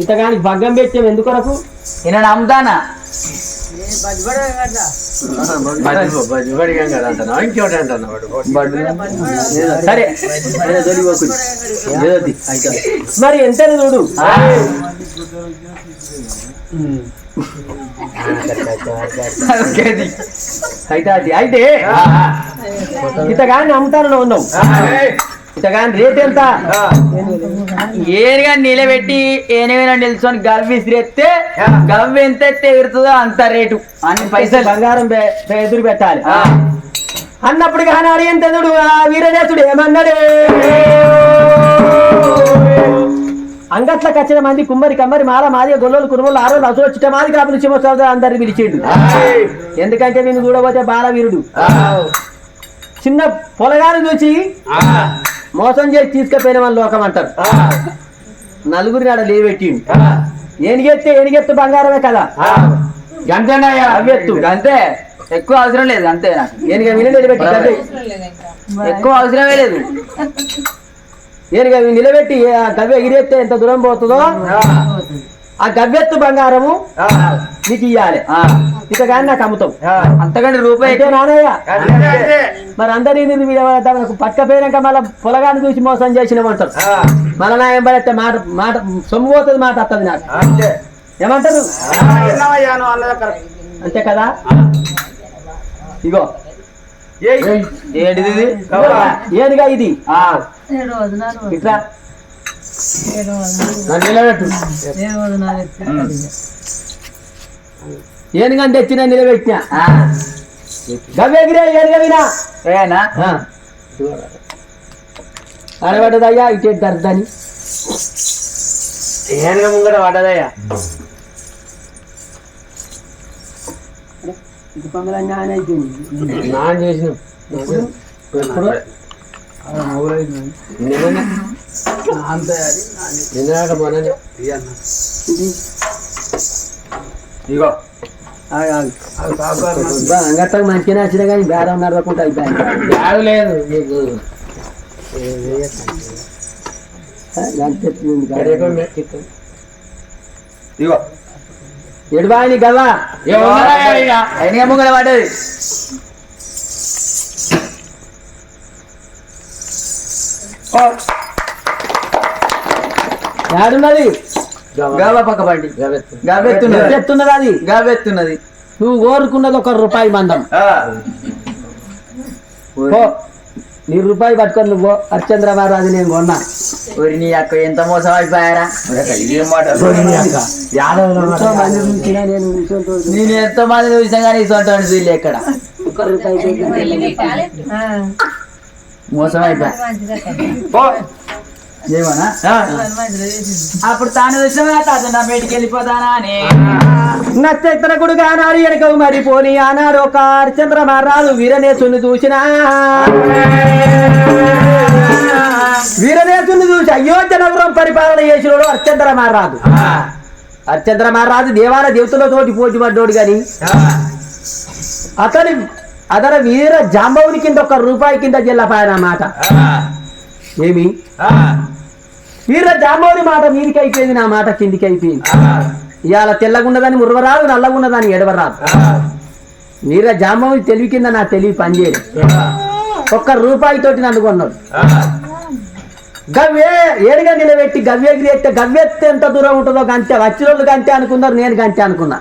ఇంతగాని భగ్గం పెట్టాం ఎందుకొరకు ఈయన నమ్ముతానా? సరే. మరి ఎంత చూడు? అయితే అది అయితే. ఇంతగాని అమ్ముతానని ఉన్నావు రేట్ ఎంత? ఏనుగా నిలబెట్టి ఏనుగా నిల్చొని గవ్వి విసిరేస్తే గవ్వి ఎంత ఎత్తే ఎగురుతుందో అంత రేటు. అన్ని పైసలు. బంగారం ఎదురు పెట్టాలి. అన్నప్పుడు కానీ ఆ వీరనేతుడు ఏమన్నాడు? అంగట్లకు వచ్చిన మంది కుమ్మరి కమ్మరి మాల మాది గొల్లలు కురుమలు ఆరో రసు వచ్చిట మాది కాపులు చిమోత్సవం అందరిని పిలిచిండు. ఎందుకంటే నేను చూడబోతే బాలవీరుడు. చిన్న పొలగాను చూసి మోసం చేసి తీసుకుపోయిన వాళ్ళు లోకం అంటారు. నలుగురిని ఆడ లేవెట్టిండు ఏనిగెత్తే ఏనిగెత్తు బంగారమే కదా? గంటేనయ్యా అవ్వెత్తు. అంతే ఎక్కువ అవసరం లేదు అంతే నాకు. నిలబెట్టి. ఎక్కువ అవసరమే లేదు. ఇవి నిలబెట్టి ఆ గవ్వ ఎగిరేస్తే ఎంత దూరం పోతుందో ఆ. గవ్వెత్తు బంగారము నీకు ఇయ్యాలి. ఇక కానీ నాకు అమ్ముతాం అంతకంటే రూపాయి నానయ్య. మరి అందరినీ పట్టకపోయినాక మళ్ళీ పొలగాన్ని చూసి మోసం చేసినామంటారు మళ్ళీ నా ఏం పడితే మాట మాట సొమ్ము పోతుంది మాట వస్తుంది నాకు. ఏమంటారు? అంతే కదా? ఇగో. ఏంటిది ఇది? ఏనుగా ఇది? ఆ. ఇట్లా. నన్ను నిలబెట్టు. ఏనుగంటే ఎత్తిన నిలబెట్టిన గవ్వెగిరే ఏనుగవినా ఏనా? అడబడ్డదయ్యా ఇటే దర్దని. ఏనుగ ముంగట పడ్డదయ్యా. నాన్ చేసిన. ఎప్పుడు? నిన్న నిన్న ఇగో. అంగత్తకు మంచిగా వచ్చినా కానీ బేరం నడవకుండా బ్యాడ లేదు నీకు ఇగో. ఎడుబా నీ గవ్వా పడ్డది యాడున్నది? గావ పక్క బండి గవెత్తు. గావెత్తున్నది ఎత్తున్నది అది. గావెత్తున్నది నువ్వు కోరుకున్నది ఒక రూపాయి మందం. పో. నీ రూపాయి పట్టుకొని నువ్వు హరిచంద్ర మహారాజు నేను కొన్నా. ఊరి నీ అక్క ఎంత మోసం అయిపోయారా ఇదేం మాట. ఎంతో మంది చూసినా నేను ఎంతో మంది చూసాం కానీ ఇసొంటి వీళ్ళు ఎక్కడ? మోసం అయిపోయా ఏమన్నా? అప్పుడు తాను తాత నా బయటికి వెళ్ళిపోతానా అని. నక్షత్రకుడుగా నాడు వెనక మరి పోని ఆనాడు ఒక హరిచంద్ర మహారాజు వీరనేశుని చూసిన. వీరనేశుని చూసి అయోధ్య నగరం పరిపాలన చేసినోడు హరిచంద్ర మహారాజు. హరిచంద్ర మహారాజు దేవాల తోటి పోటీ పడ్డోడు గాని అతని అతని వీర జాంబవుని కింద ఒక రూపాయి కింద జిల్లపాయన మాట ఏమి? వీర జాంబవుని మాట మీదికి అయిపోయింది నా మాట కిందికి అయిపోయింది ఇవాళ తెల్లగున్నదని మురవరాదు నల్లగున్నదని ఎడవరాదు. వీర జాంబవుని తెలివి కింద నా తెలివి పనిచేయదు. ఒక్క రూపాయి తోటి నన్ను కొన్నాడు. గవ్వే ఏడుగా నిలబెట్టి గవ్యగిరి ఎత్తే గవ్వెత్తే ఎంత దూరం ఉంటుందో గంటే వచ్చిన వాళ్ళు గంటే అనుకున్నారు నేను గంటే అనుకున్నా.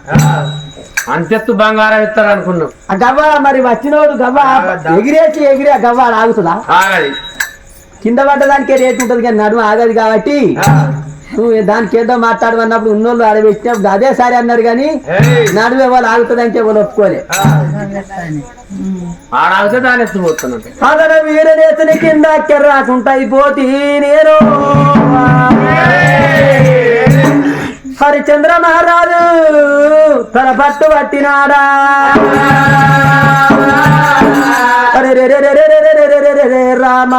అంతెత్తు బంగారం ఇస్తారు అనుకున్నాం. ఆ గవ్వ మరి వచ్చినోడు గవ్వ ఎగిరేసి ఎగిరి గవ్వ ఆగుతుందా? కింద పడ్డదానికే రేటు ఉంటుంది కానీ నడుము ఆగదు కాబట్టి నువ్వు దానికి ఏదో మాట్లాడమన్నప్పుడు ఉన్నోళ్ళు ఆడబెట్టినప్పుడు అదే సరే అన్నారు కానీ ఏయ్, నడుము ఎవరు ఆగుతుందంటే ఎవరు ఒప్పుకోలే. అదన వీరనేతని కింద కెర్రాకుంటా అయిపోతి నేను. హరిచంద్ర మహారాజు తన పట్టు పట్టినాడా? అరే రే రే రే రే రే రే రే రే రే రే రామ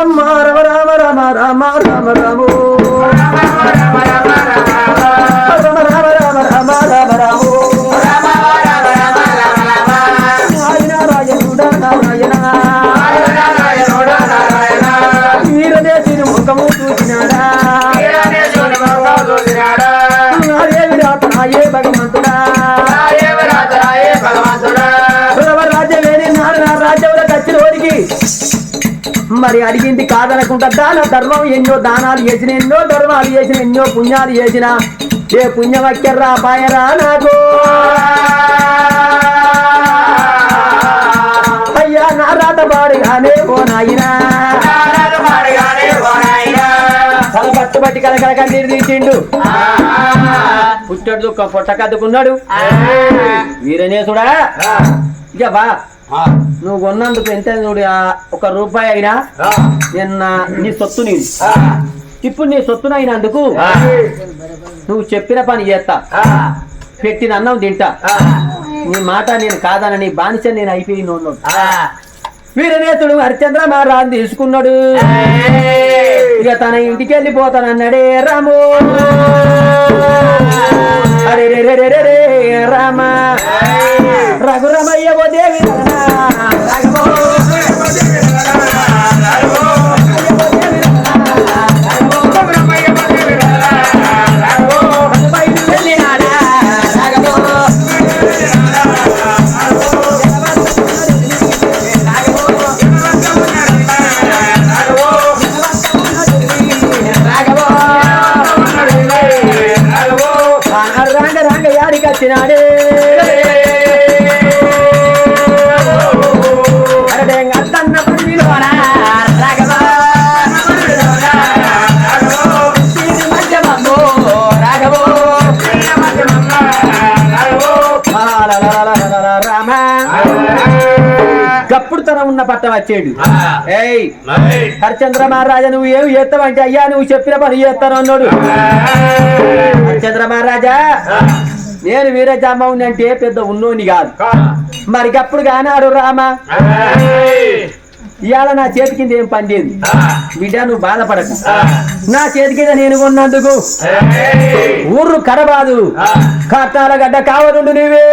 అమ్మ రమ రామ రామ రామ రామ రాము రామ రామ రామ మరి అడిగింది కాదనకుండా దాన ధర్మం ఎన్నో దానాలు చేసిన ఎన్నో ధర్మాలు చేసిన ఎన్నో పుణ్యాలు చేసిన. ఏ పుణ్యమక్కర్రా పాయరా నాకు? అయ్యా నా రాత పాడుగానే ఓ నాయనా. తల పట్టుబట్టి కలకల కన్నీరు తీసిండు. పుట్టడు పొట్ట కద్దుకున్నాడు. వీరనేసుడా? ఇక బా. నువ్వు కొన్నందుకు ఎంత చూడు ఒక రూపాయి అయినా నిన్న నీ సొత్తు నీది ఇప్పుడు నీ సొత్తునైనందుకు నువ్వు చెప్పిన పని చేస్తా. పెట్టిన అన్నం తింటా. నీ మాట నేను కాదనని బానిస నేను అయిపోయి ఉన్నాడు వీరనేతుడు హరిచంద్ర మహారాజు తీసుకున్నాడు. ఇక తన ఇంటికి వెళ్ళిపోతానన్నాడే రాము. అరే రే రే రే రామ. రఘురమయ్య ఓ దేవి. ఆ రంగ రంగ యాడికి తన ఉన్న పట్ట వచ్చాడు. ఏయ్ హరిచంద్ర మహారాజా నువ్వు ఏమి చేస్తావంటే అయ్యా నువ్వు చెప్పిన పని చేస్తాను అన్నాడు. హరిచంద్ర మహారాజా నేను వీరజామౌని అంటే పెద్ద ఉన్నోని కాదు. మరి అప్పుడు కానాడు రామ? ఇవాళ నా చేతి కింద ఏం పండేది బిడ్డ నువ్వు బాధపడకు. నా చేతి కింద నేను కొన్నందుకు. ఊర్రు కడబాదు కట్టాల గడ్డ కావనుండు నీవే.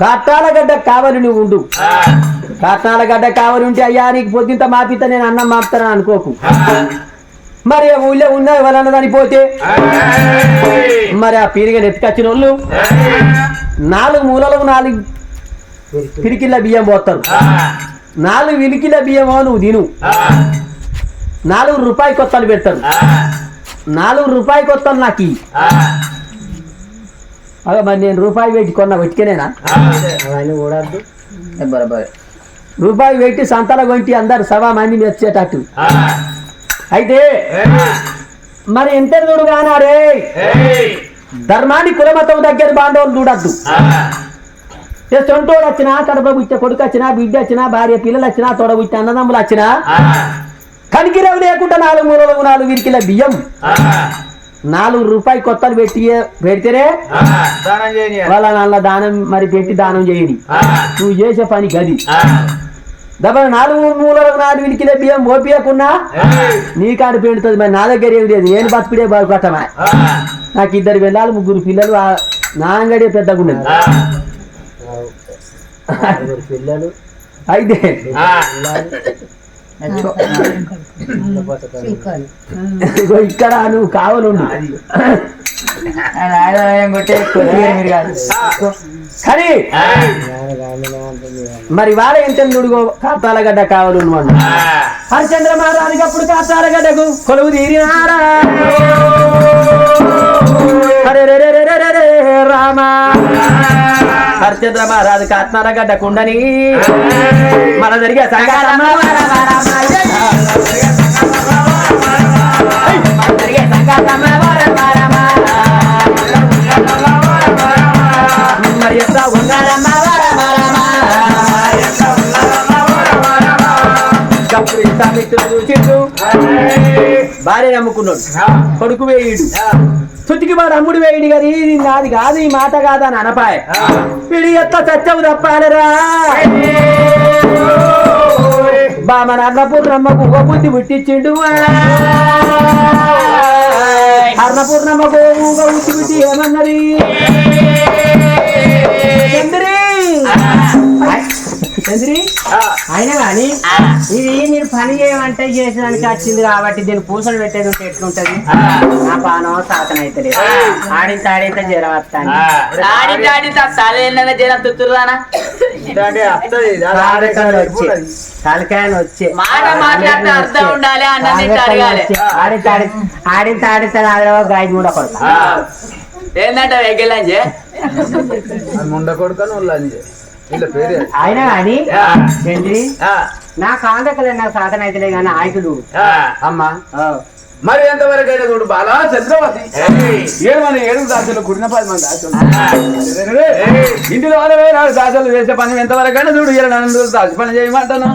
కట్టాల గడ్డ కావలి నువ్వు ఉండు. కట్నాల గడ్డ కావలి ఉంటే అయ్యా నీకు పొద్దుంత మాపిత నేను అన్నం మాపుతానని అనుకోకు. మరి ఆ ఊళ్ళో ఉన్న ఎవరన్నా చనిపోతే మరి ఆ పీరిగని ఎత్తుకొచ్చిన వాళ్ళు నాలుగు మూలలకు నాలుగు పిరికిళ్ళ బియ్యం పోతారు నాలుగు విలికిల బియ్యమో నువ్వు తిను. నాలుగు రూపాయి కొత్తలు పెడతారు. నాలుగు రూపాయి కొత్తలు నాకు అగ మరి నేను రూపాయి పెట్టి కొన్న వెతికేనేనా బరాబర్ రూపాయి పెట్టి సంతల కొంటి అందరు సభా మంది వచ్చేటట్టు. అయితే మరి ఎంత చూడు కానాడే ధర్మాన్ని కులమతం దగ్గర బాంధవులు చూడద్దు. ఏ సొంటోడు వచ్చినా కడప బుచ్చ కొడుకు వచ్చినా బిడ్డ వచ్చినా భార్య పిల్లలు వచ్చినా తొడ బుచ్చ అన్నదమ్ములు వచ్చినా కనికిరవి లేకుండా నాలుగు మూలలు నాలుగు విరికిల బియ్యం. నాలుగు రూపాయి కొత్తలు పెట్టి పెడితేనే దానం వాళ్ళ నాన్న దానం మరి పెట్టి దానం చేయండి. నువ్వు చేసే పని గది. దెబ్బ నాలుగు మూలలకు నాలుగు విరికిల బియ్యం ఓపియకున్నా? నీ కాడు పెడుతుంది మరి నా దగ్గర ఏమి లేదు. నేను బతుకుడే బాగుపడతామా నాకు ఇద్దరు వెళ్ళాలి ముగ్గురు పిల్లలు నా అంగడే పెద్దగుండదు పిల్లలు అయితే ఇక్కడ నువ్వు కాదు కానీ మరి వాళ్ళ ఎంత నుడుగో కాతాలగడ్డ కావాలి హరిచంద్ర మహారాజుకి అప్పుడు కాతాలగడ్డకు కొలువు తీరినారా అరే రే రే రే రే రే రే రామ హరిచంద్ర మహారాజు కాత్నాలగడ్డ కుండని. మన జరిగే సంగారమ్మ మరి ఎంత ఉండాలమ్మ? ఇంత మిత్రులు భార్య నమ్ముకున్నాడు. కొడుకు వేయుడు. చుట్టికి వాడు అమ్ముడు వేయుడు గారి ఇది నాది కాదు ఈ మాట కాదా అని అనపాయ. వీడి ఎత్త చచ్చవు తప్పాలరా? బామ అన్నపూర్ణమ్మకు ఓ బుద్ధి పుట్టించిండు. అన్నపూర్ణమ్మకు ఊగ ఉట్టి పుట్టి ఏమన్నది? చంద్రి అయినా కానీ ఇది మీరు పని చేయమంటే చేసేదానికి వచ్చింది కాబట్టి దీన్ని పూసలు పెట్టేది ఉంటే ఎట్లుంటది? నా పానం సాతన అయితే ఆడింత ఆడింత జ్వరం వస్తాను ఆడి ఆడి సాలేన జనం తుత్తురుదానా? తారకాలు వచ్చే మాట మాట్లాడితే అర్థం ఉండాలి అన్నం తింటే అడగాలి. ఆడితే ఆడితే ఆడితే ఆడితే గాయ కూడా కొడతా. ఏంటంటే వెగ్గలంజే ముండ కొడుకను లంజే. వీళ్ళ పేరు అయినా కానీ ఏంటి నా కాందకలే నా సాధన అయితే కానీ ఆయుధుడు అమ్మా. మరి ఎంతవరకు అయినా చూడు బాలా చంద్రవతి ఏడు ఏడు దాసులు కుడిన పది మంది దాసులు. ఇంటిలో వాళ్ళ వేరే నాలుగు దాసులు చేసే పని ఎంతవరకు అయినా చూడు ఏడు నన్ను దాసి పని చేయమంటాను.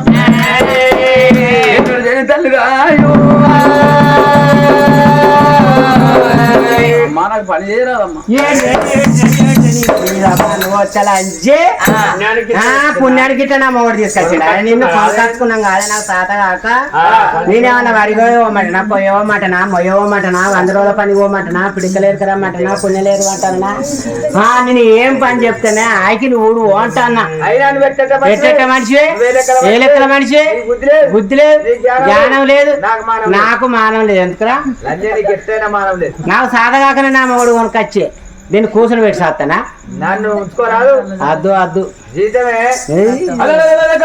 తల్లి రాయు అమ్మా నాకు పని చేయరాదమ్మా. పుణ్యానికి నా మొగడు తీసుకొచ్చిండు. నిన్ను కొనకాచుకున్నాం కాదా నాకు తాత కాక. నేనేమన్నా వడిగో ఇవ్వమంటనా పోయేవమంటనా మొయ్యవమంటనా వంద రోజుల పని పోమంటనా పిడికలేరు కరమ్మంటనా పుణ్యలేరు అంటానా నేను ఏం పని చెప్తానే ఆయికి నువ్వు అంటానా పెట్టేట మనిషి? ఏ లెక్కల మనిషి? బుద్ధి లేదు. జ్ఞానం లేదు. నాకు మానం లేదు. ఎందుకురా? నాకు సాధ కాకనే నా మొగడు కొనుకొచ్చే. దీన్ని కూర్చొని పెట్టి సాస్తానా నన్ను ఉంచుకోరాదు. అద్దు అద్దు. జీతమే.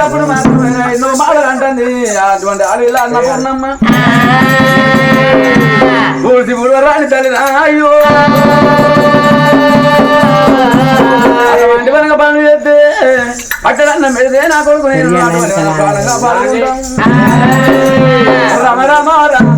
అప్పుడు అంటుంది అటువంటి అడవిలో అన్నపూర్ణమ్మ ఊసి రాని తల్లి అయ్యో వరకు పనులు చేస్తే పట్టడన్న మీదే నా కొడుకు నేను రామ రామ రామ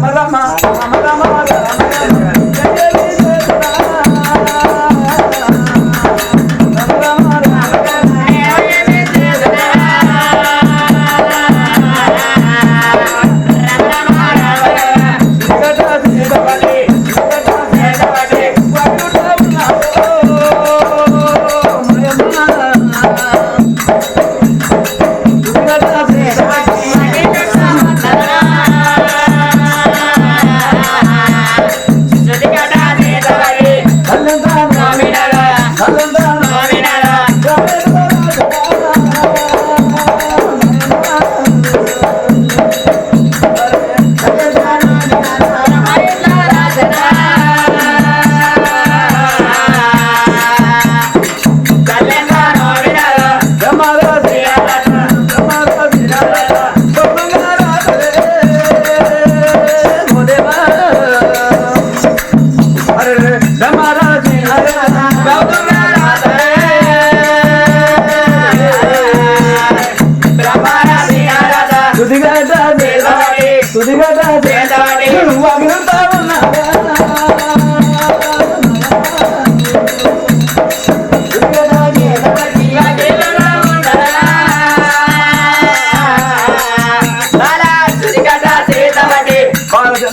Hello.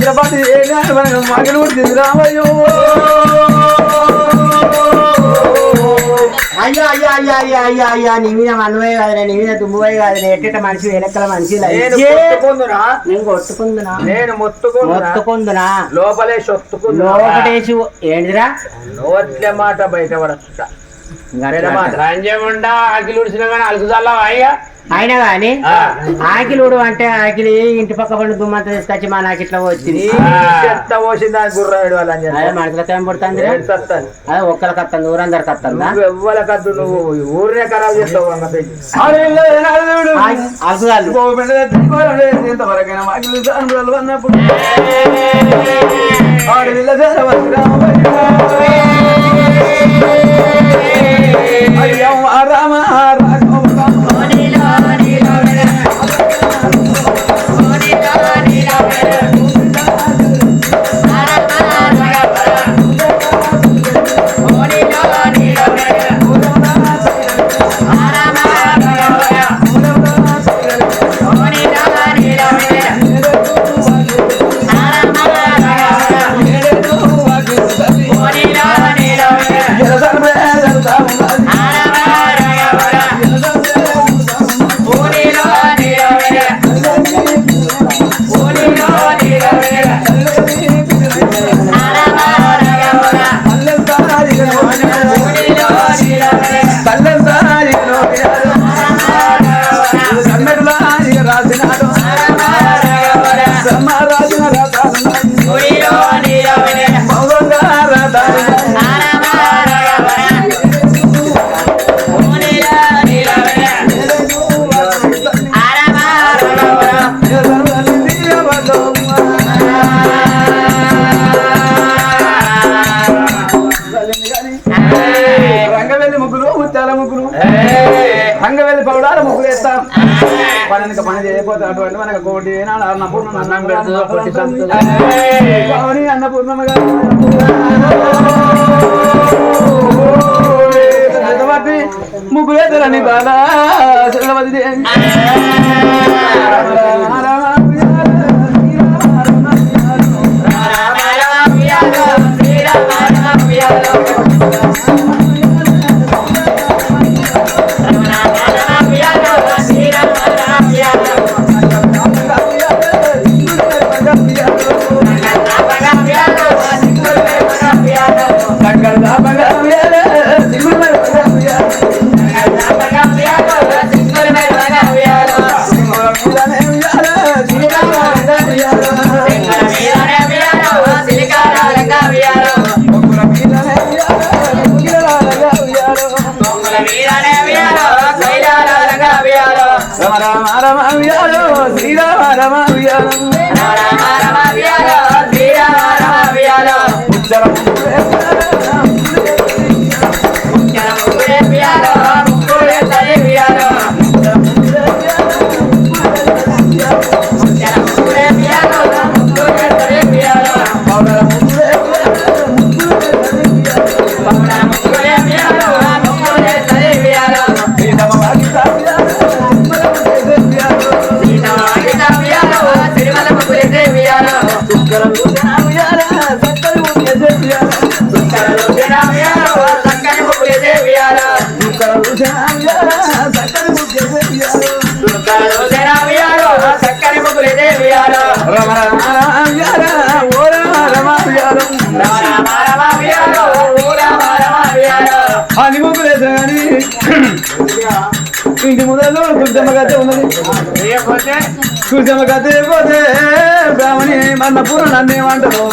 చంద్రపాటి మగలు రామయ్యో అయ్యో అయ్యో అయ్యో అయ్యో అయ్యో అయ్యో నీ మీద మీద ఎట్టట మనిషి వెనక్కల మనిషి నేను లజ్జే. మొత్తుకుందునా నేను కొట్టుకుందునా? నేను మొత్తుకుందునా? మొత్తుకుందునా? లోపలే లోపటేసి ఏంటిరా నోట్లే మాట బయట ఆకిలి ఉడిసిన కానీ అలుకుదల్లా అయ్యా? అయినా ఆ. ఆకిలుడు అంటే ఆకిలి ఇంటి పక్క పండు దుమ్మంతా తీసుకొచ్చి మా నాకు ఇట్లా వచ్చింది గుర్రాడు మనసులో ఏం పడుతుంది అదే ఒక్కరికి వస్తుంది ఊరందరికి వస్తుందా నువ్వు ఎవ్వల కద్దు నువ్వు ఊరినే ఖరాబ్ చేస్తావు అన్నప్పుడు. అన్నం పెడుతుందో పొట్టి సంతులు. అన్నపూర్ణమ్మ గారు బాలా చంద్రవతి రమ రామ రమ ఉయ్యాల, శ్రీరామ రమ ఉయ్యాల. అని కానీ ఇంటి ముందర కుంచమ్మ గద్దె ఉన్నది కుంచమ్మ గద్దె పోతే బ్రాహ్మణి మన పూర్ణ నన్ను ఏమంటారు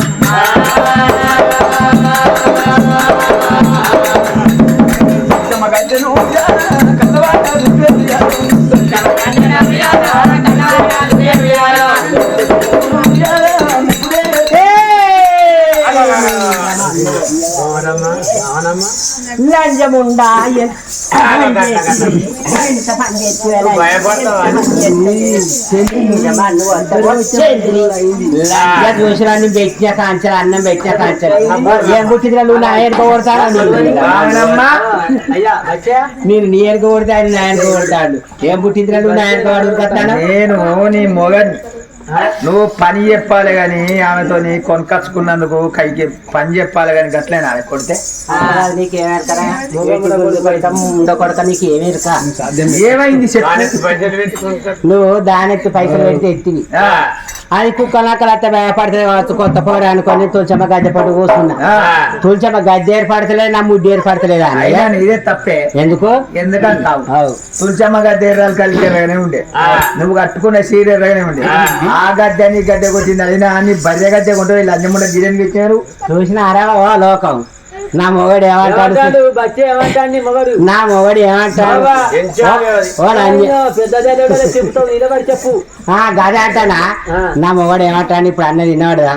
కుంచమ్మ గద్దెను లంజముండా చూసినాన్ని పెట్టిన కాంచెలు అన్నం పెట్టిన కాంచెలు ఏం పుట్టిందిరా నువ్వు నా ఎనక కొడతారా నేను నీ ఎనక కొడితే ఆయన నా ఎనక కొడతాడు. ఏం పుట్టిందిరా నువ్వు నా నేను నీ మొగని. నువ్వు పని చెప్పాలి గాని ఆమెతో కొనకచ్చుకున్నందుకు కైకి పని చెప్పాలి గాని గట్లేనా? ఆమె కొడితే? ఏమైంది చెప్పు. నువ్వు దానెత్తి పైసలు పెడితే ఎత్తివి. ఆ, అది కుక్కలు అక్కడ అత్త భయపడితే కావచ్చు. కొత్త పోరు అనుకొని తులచమ్మ గద్దె పట్టు కూస్తున్నా ఆ. తులచమ్మ గద్దె ఏర్పడతలేదు నా ముడ్డు ఏర్పడతలేదు అన్నయ్య నీదే తప్పే. ఎందుకు? ఎందుకంటావు? అవు. తులసమ్మ గద్దె ఎర్రాలు కలిసి ఉండే. నువ్వు కట్టుకున్న సీర ఎర్రగానే ఉండే. ఆ. గద్దె నీ గద్దె కొట్టింది అయినా అన్ని బర్రె గద్దె కొంటే వీళ్ళు అన్ని ముందు గిన్నెకి ఇచ్చారు చూసినారా ఓ లోకం? నా మొగడు ఏమంటాడు? నీ మగడు? నా మొగడు ఏమంటాడు? చెప్పు. గద అంటానా? నా మొగడు ఏమంటాడు? ఇప్పుడు అన్న తిన్నాడుదా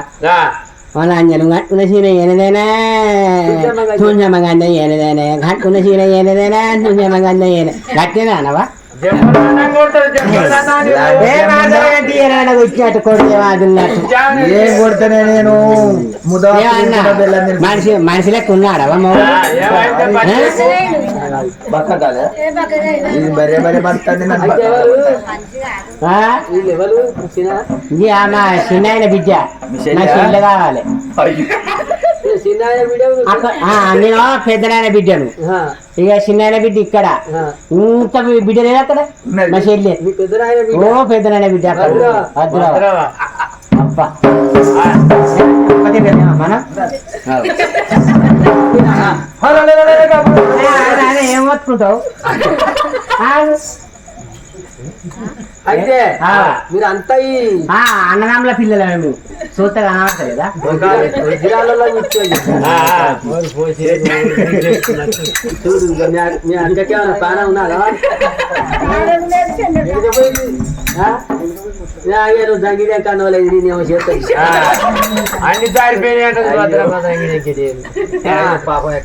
వాళ్ళ అంజను గట్టుకున్న సీన ఏనదేనా? తుంజమ్మగంద ఏనదేనే? గట్టుకున్న సీన ఏనదేనా? ఏన గట్టినా అనవా వచ్చినట్టు ఏం కొడితేనే నేను? మనిషి మనిషి లెక్క ఉన్నాడా? ఇది పడుతుంది చిన్న? బిడ్డ. కావాలి. నేను పెద్దనాయన బిడ్డను. ఇక చిన్న బిడ్డ ఇక్కడ. ఇంత బిడ్డ లేదు అక్కడ. మా చెల్లె. ఓ పెద్దనాయన బిడ్డ అక్కడ. అబ్బా. ఒక్కతే పెద్దనా మనం? ఏం పట్టుకుంటావు? అయితే ఆ. మీరు అంతా ఈ అన్నదమ్ముల పిల్లలు మేము. చూస్తే కనబడతలేదా చూడు మీ- మీ అక్కకి ఏమైనా ప్రాణం ఉన్నదా? ఎక్కడ పోయింది? నాగేరు దంగిదే కన్నోలేదు నేనేమో చేస్తాను ఆ, అన్ని దారిపోయినాయి అంటది భద్రపద ఇంగినెక్కిది.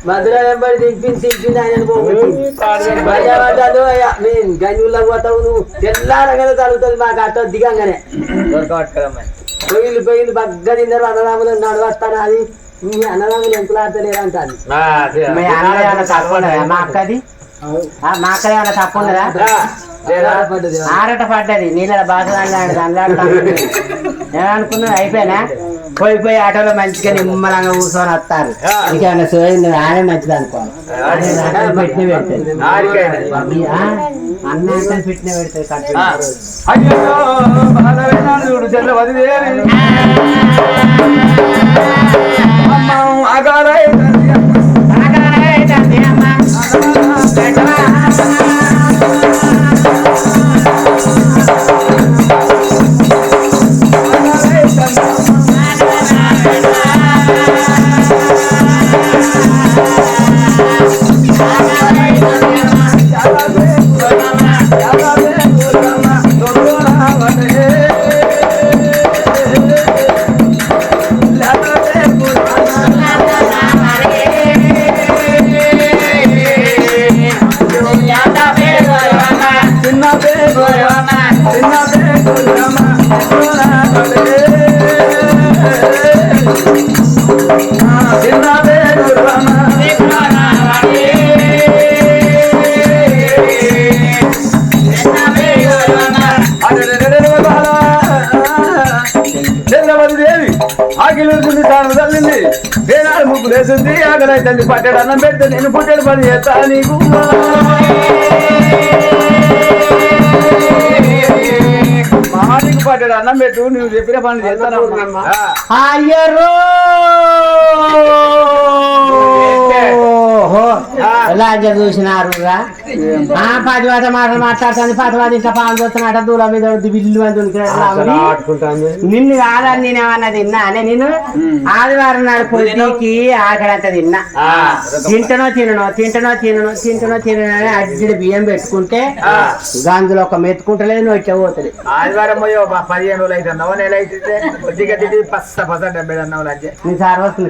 మధుర వెంబడి దింపింది దింపింది ఆయన పోగొట్టి గంజుల్లో పోతావు నువ్వు. తెల్లారగానే తగ్గుతుంది మాకు అట్ట దిగంగానే పొయ్యిలు పొయ్యిలు బగ్గ తిన్నారు అన్నదాములు నడవస్తాను అది? మీ అన్నదాములు ఎంకులాడతలేరు అంటాను. మీ అన్న ఏమైనా తప్పు ఉన్నదా? మా అక్కది ఆ, మా అక్కది ఏమైనా తప్పు ఉన్నదా? ఆరట పడ్డది నీళ్ళ బాగా ఏమనుకున్నది అయిపోయినా? పోయి పోయి ఆటోలో మంచిగా నిమ్మలంగా కూర్చొని వస్తారు. ఇంకేమైనా సోయింది ఆడే మంచిది అనుకోవాలి పెట్టిన. ఆ, అన్న అంటే పెట్టిన బాలవేనాడు చూడు దేవి. వేసింది ఆకలి తల్లి పట్టాడు అన్నం పెడితే నేను పుట్టాడు పని చేస్తా నీకు. మహానికి పట్టాడు అన్నం పెట్టు నువ్వు చెప్పిన పని చేస్తానమ్మా. అయ్యరో ఎలా చూసినారు ఆ పదివాత మాటలు మాట్లాడుతుంది పదివాత ఇంకా పాలు చూస్తున్నాడు దూల మీద ఉంది, బిల్లు అని ఆడుకుంటాను నిన్ను కాదని నేనేమన్నా తిన్నా? అనే నేను ఆదివారం నాడు పొద్దుకి ఆకడంత తిన్నా. ఆ, తింటనో తిననో తింటనో తినను తింటనో తినను అని అడ్డి బియ్యం పెట్టుకుంటే గాంధులో ఒక మెత్తుకుంటలేదు నువ్వు ఇట్లా పోతుంది. ఆదివారం పదిహేను రోజులు అయితే నవ నెల అయితే పస్త పస డెబ్బై అన్నం లజ్జే. నీ సార్ వస్తుంది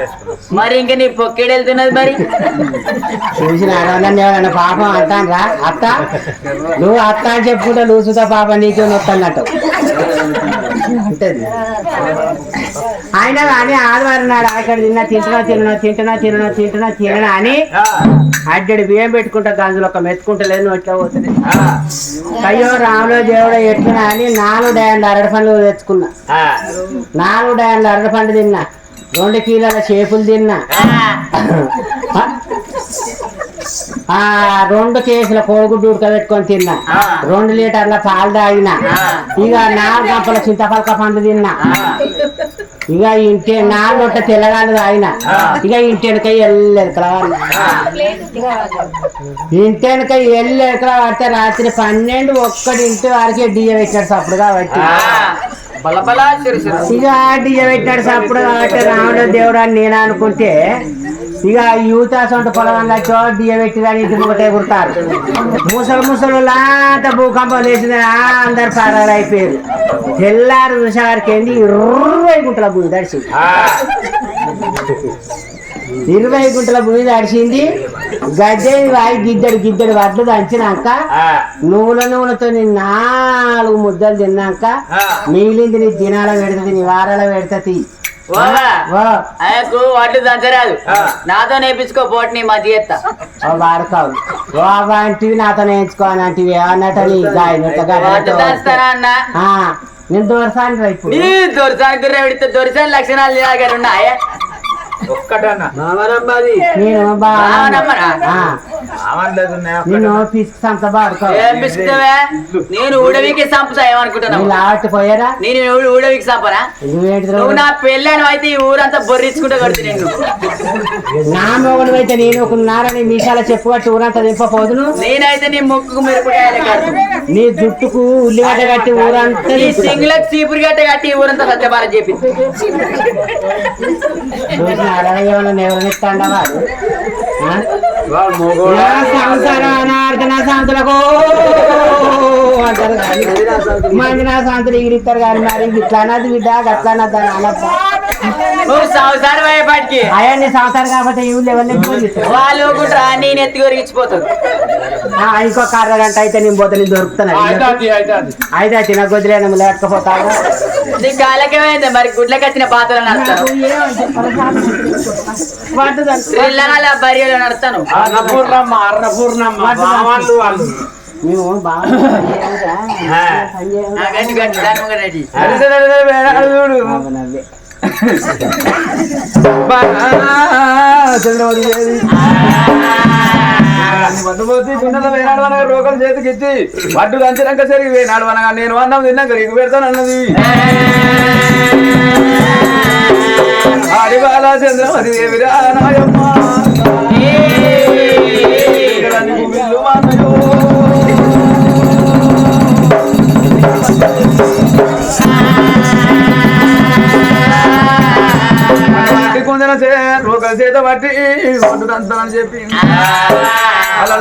వేసుకున్నాం మరి ఇంకా నీ పొక్కేడు వెళ్తున్నది మరి. చూసిన ఎవరైనా పాపం అంటానరా? అత్త? నువ్వు అత్త అని చెప్పుకుంటే లూసుతో పాపం నీకే నొత్తన్నట్టు. అయినా కానీ ఆదివారం నాడు అక్కడ తిన్నా తింటున్నా తినను తింటున్నా తినను తింటున్నా తినను అని అడ్డడి బియ్యం పెట్టుకుంటా గంజులు ఒక మెత్తుకుంటలేదు నువ్వు ఎట్లా పోతుంది అయ్యో రాములో దేవుడు ఎట్లా అని నాలుగు డయాండ్లు అరటి పండ్లు తెచ్చుకున్నా. నాలుగు డయాండ్లు అరటి పండు తిన్నా. రెండు కిలోల చేపులు తిన్నా. ఆ. రెండు కేసుల కోడిగుడ్డు ఉడకబెట్టుకొని తిన్నా. రెండు లీటర్ల పాలు తాగినా. ఇక నాలుగు గంపల చింతపలక పండు తిన్నా. ఇక ఇంటి నాలుగు రొట్టె తెల్లగాలు తాగిన. ఇక ఇంటి వెనక ఎల్లెరకల ఇంటి వెనక ఎల్లెరకల పడితే రాత్రి పన్నెండు ఒక్కటి ఇంటి వరకే డిజ పెట్టాడు సప్పుడు కాబట్టి. ఇక డిజ పెట్టాడు సప్పుడు కాబట్టి రాముడు దేవుడు అని నేను అనుకుంటే ఇక యూత్ సొంత పొలం డిజ పెట్టి కానీ ఇంటి ఒకటే కుడతారు ముసలు ముసలు లాంట భూకంపం లేచింది అందరు పరారు అయిపోయారు. తెల్లారు చూసేవారికి ఏంది ఇరవై గుంటల భూమి ఆ, ఇరవై గుంటల భూమి దడిచింది గద్దె వాయి గిద్దడు గిద్దడు వడ్లు దంచినాక నువ్వుల నూనెతో నీ నాలుగు ముద్దలు తిన్నాక మిగిలింది నీ దినాల పెడుతుంది నీ వారాల పెడుతుంది. ఆయనకు వడ్లు దంచరాదు. నాతో నేర్పించుకో పోటీ నీ మధ్య వాడుకోవు. ఓ అవంటివి నాతో నేర్చుకోని అంటివి. ఏమన్నట్టు నీ గాయ వడ్లు దంచుతానా అన్న? నేను దూరసాని రైపు దొరిసాని దొరిసాని లక్షణాలు నీ దగ్గర ఉన్నాయా? నేను పిసికి సంత ఊడవికి సంపుతా ఏమనుకుంటున్నావు? పోయారా? నేను ఊడవికి నువ్వేంటి నువ్వు నా పెళ్ళాను అయితే ఈ ఊరంతా బొర్రించుకుంటూ కడుతు నేను నా మొగుడు అయితే నేను ఒక నారని మీసాల చెప్పుబట్టి ఊరంతా దింపపోదును నేనైతే నీ ముక్కుకు మెరుపుకాయలు కడుతు. నీ జుట్టుకు ఉల్లిగడ్డ కట్టి ఊరంతా నీ. సింగులకు చీపురు గట్ట కట్టి ఊరంతా సత్యభారత్ చెప్పింది. చూసినారా ఏమన్నా ఎవరిస్తాండా వాడు ఆ? నా శాంతులకు అంటారు కానీ మంది నా ఎగిరిస్తారు కానీ మరి ఇట్లా అన్నది బిడ్డ గట్లా అన్నది అన్నప్ప సంవత్సరం అయ్యేపాటికి. అవన్నీ సంవత్సరం కాబట్టి వాళ్ళు కూడా నేను ఎత్తి కొరిగిచ్చిపోతాడు ఇంకో అర్ధ గంట అయితే నేను పోతే నేను దొరుకుతాను. అయితే అయితే తిన కొద్దిలేను లేకపోతాను నీ కాలకేమైంది మరి గుడ్లకి వచ్చిన పాత్రలు నడతాను బరియలో నడతాను అన్నపూర్ణమ్మ అన్నపూర్ణమ్మ మామలు వాళ్ళు. మేము బాగా ఆ. గట్టి గట్టి దాని వేనాడు అనగా చేతికి ఇచ్చి వడ్డు కంచినాక సరిగి వేనాడు అనగా నేను అన్నం తిన్నాక నీకు పెడతాను అన్నది ఆడివాల చంద్రవతి దేవిరా నాయమ్మ కుందన చే రోగల చేత పట్టి వండు దంతానని చెప్పి అలా